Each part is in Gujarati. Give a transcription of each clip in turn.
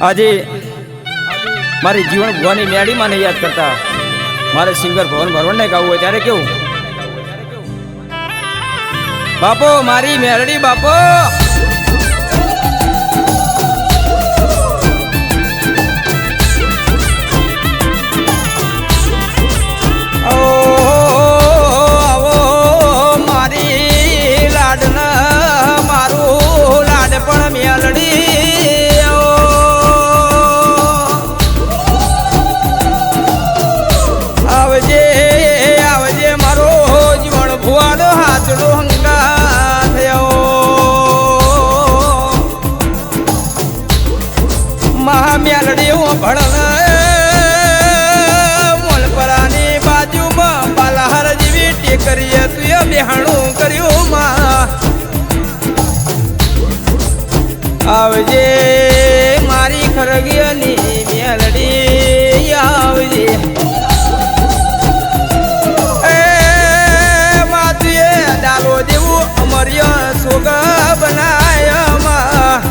આજે મારી જીવન ભુવાની મેળીમાં યાદ કરતા મારે સિંગર ભવન ભરવણને ગાવું હોય ત્યારે કેવું? બાપો, મારી મેરડી બાપો! આવજે, મારી ખરગીની મેલડી આવજે. એ માતુએ ડાલો દેવું અમર્ય સોગ બનાયમાં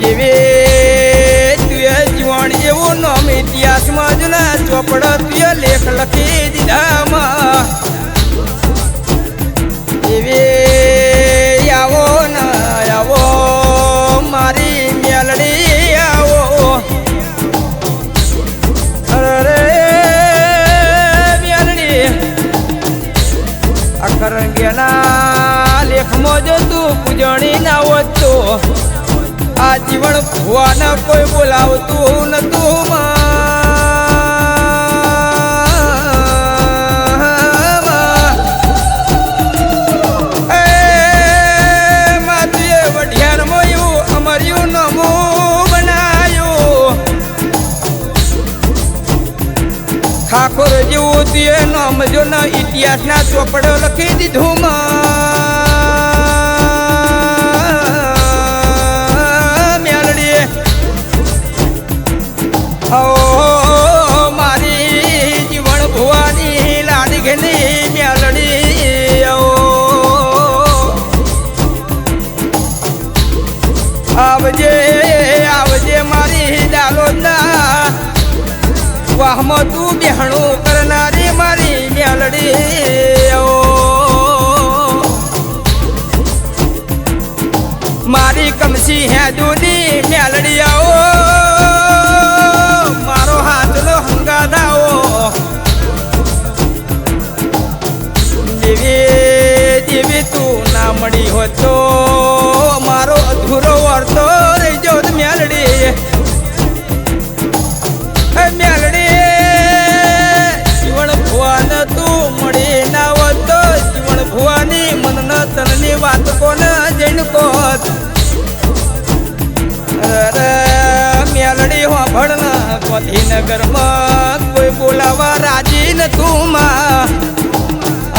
જેવી તુએ જીવણ જેવું નામ ઇતિહાસમાં જ ના ચોપડ તુએ લેખ લખી દીધામાં મારી મેલડી આવો અરે મેલડી અખરંગેના લેખમાં જો ના આ જીવન ભુવાના કોઈ બોલાવતું નતું જેવું તે નામ જો ના ઇતિહાસના ચોપડો લખી દીધું માં. મેલડી ઓ વાહમાં તું બેહણું કરનારી મારી મેલડી. મારી કમસી હે જૂની મેલડી આવો મારો હાથનો હંગાદાઓ દેવી દેવી તું ના મળી હોત.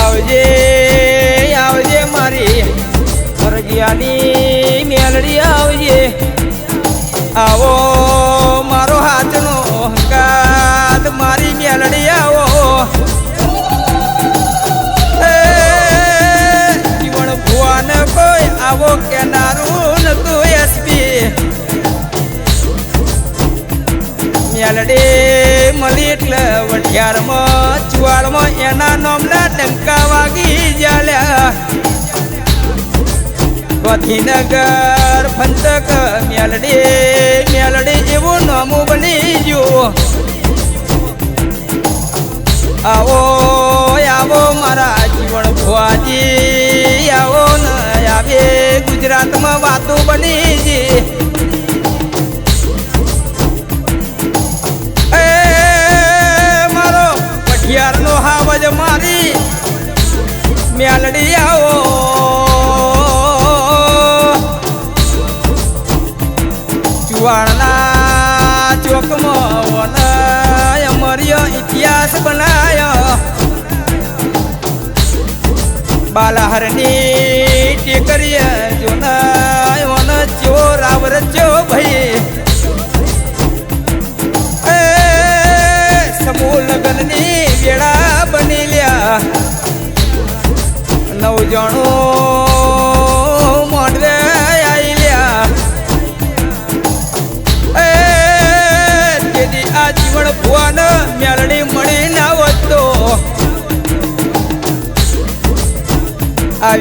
આવજે આવજે મારી ફરજિયાની મેલડી આવજે. આવો મારો હાથનો કાત મારી મેલડી આવો. ગાંધીનગર પંથક મેલડી મેલડી જેવું નામું બની ગયું. આવો આવો મારા જીવન ભુવાજી, આવો ને આવે ગુજરાતમાં વાતો બની ચુવાણના ચોકમાં અમર્ય ઇતિહાસ બનાયો. બાલાહરની ટેકરીએ જોનાયો વન ચો રાવર ચો ભાઈ.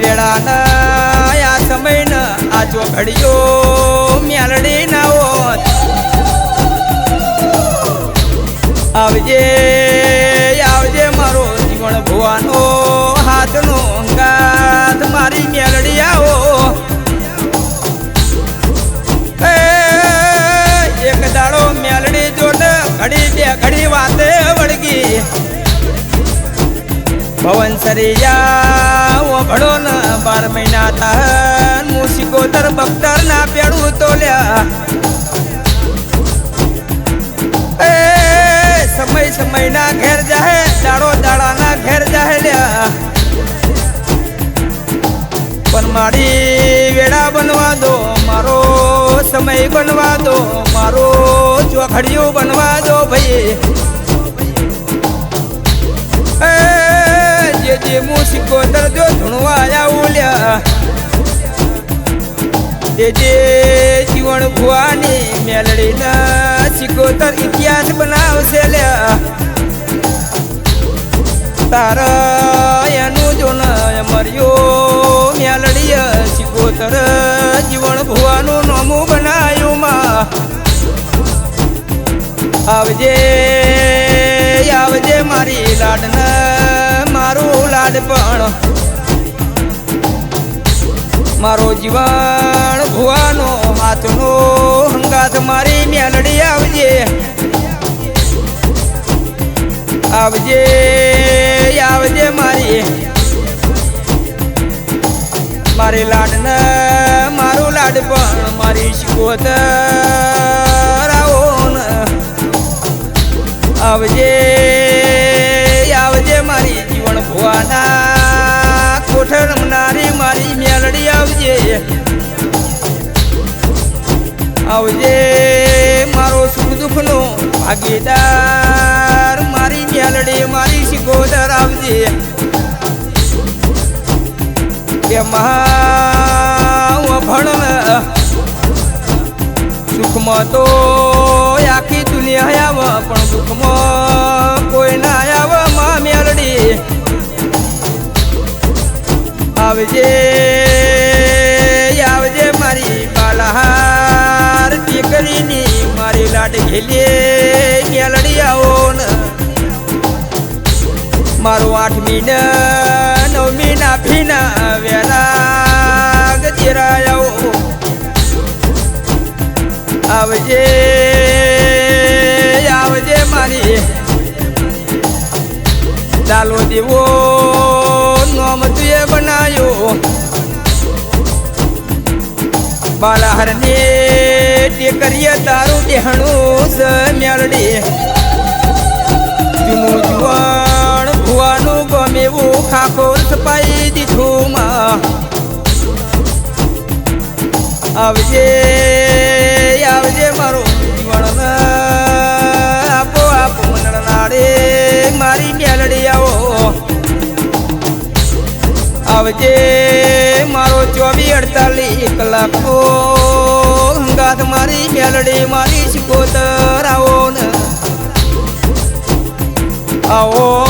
વેળાના આ સમયના આ ચોઘડીઓ મેલડી ના હોત. આવજે આવજે મારો જીવન ભુવાનો હાથનો અંગાત, મારી મેલડી આવો. એક દાડો મેલડી જોડ, ઘડી બે, ઘડી વાતે વળગી. ભવન સરિયા ઓભળો ના બાર મહિના તન મુસિકોતર બખ્તર ના પેડું તોલ્યા. એ સમય સમય ના ઘેર જાહે, દાડો દાડા ના ઘેર જાહે લ્યા. પણ મારી વેડા બનવા દો, મારો સમય બનવા દો, મારો ચોખડિયું બનવા દો ભાઈ. એ જે હું સિકોતર જો ધૂણવાયા ઉલ્યા. લ્યા જે જીવન ભુવાની મેલડીના સિકોતર ઇતિહાસ બનાવશે લ્યા. તારા એનું જોન મર્યો મેલડી સિકોતર જીવન ભુવાનું નોમું બનાયું માં. આવજે આવજે મારી જીવન ભુવાનો હાથનો હંગાત મારી મેલડી આવજે. આવજે આવજે મારી. મારી લાડન મારું લાડ પણ મારી શિકોતર આવો આવજે આવજે મારી જીવન ભુવાના કોઠ રમનારી મારી આવજે મારો સુખ દુઃખનો ભાગીદાર, મારી મેલડી, મારી શિકોદર આવજે કે મહાભણ સુખમાં તો આખી દુનિયા આવ, પણ સુખમાં કોઈ ના આવ, મા મેલડી. આવજે આવજે મારી દીકરીની મારી લાડ ઘેલી મેલડી આવો ને? મારું આઠમી ને નવમી ના ફીના વેલા આવો આવજે આવજે મારી. ચાલો દેવો નોમ તુએ બનાયો. બાલાહરને ટેકરીએ તારું દેહણું જ મેળડી જૂનું જુવાણ ભુવાનું ગમેવું ખાખોર સપાઈ દીધું માં. આવજે આવજે મારો જીવણ આપો આપો મનડાડે મારી મેલડી આવો. આવજે. મારો ચોવીસ અડતાલીસ કલાકો હંગાત મારી મેલડી મારી શિકોતર આવો ને. આવો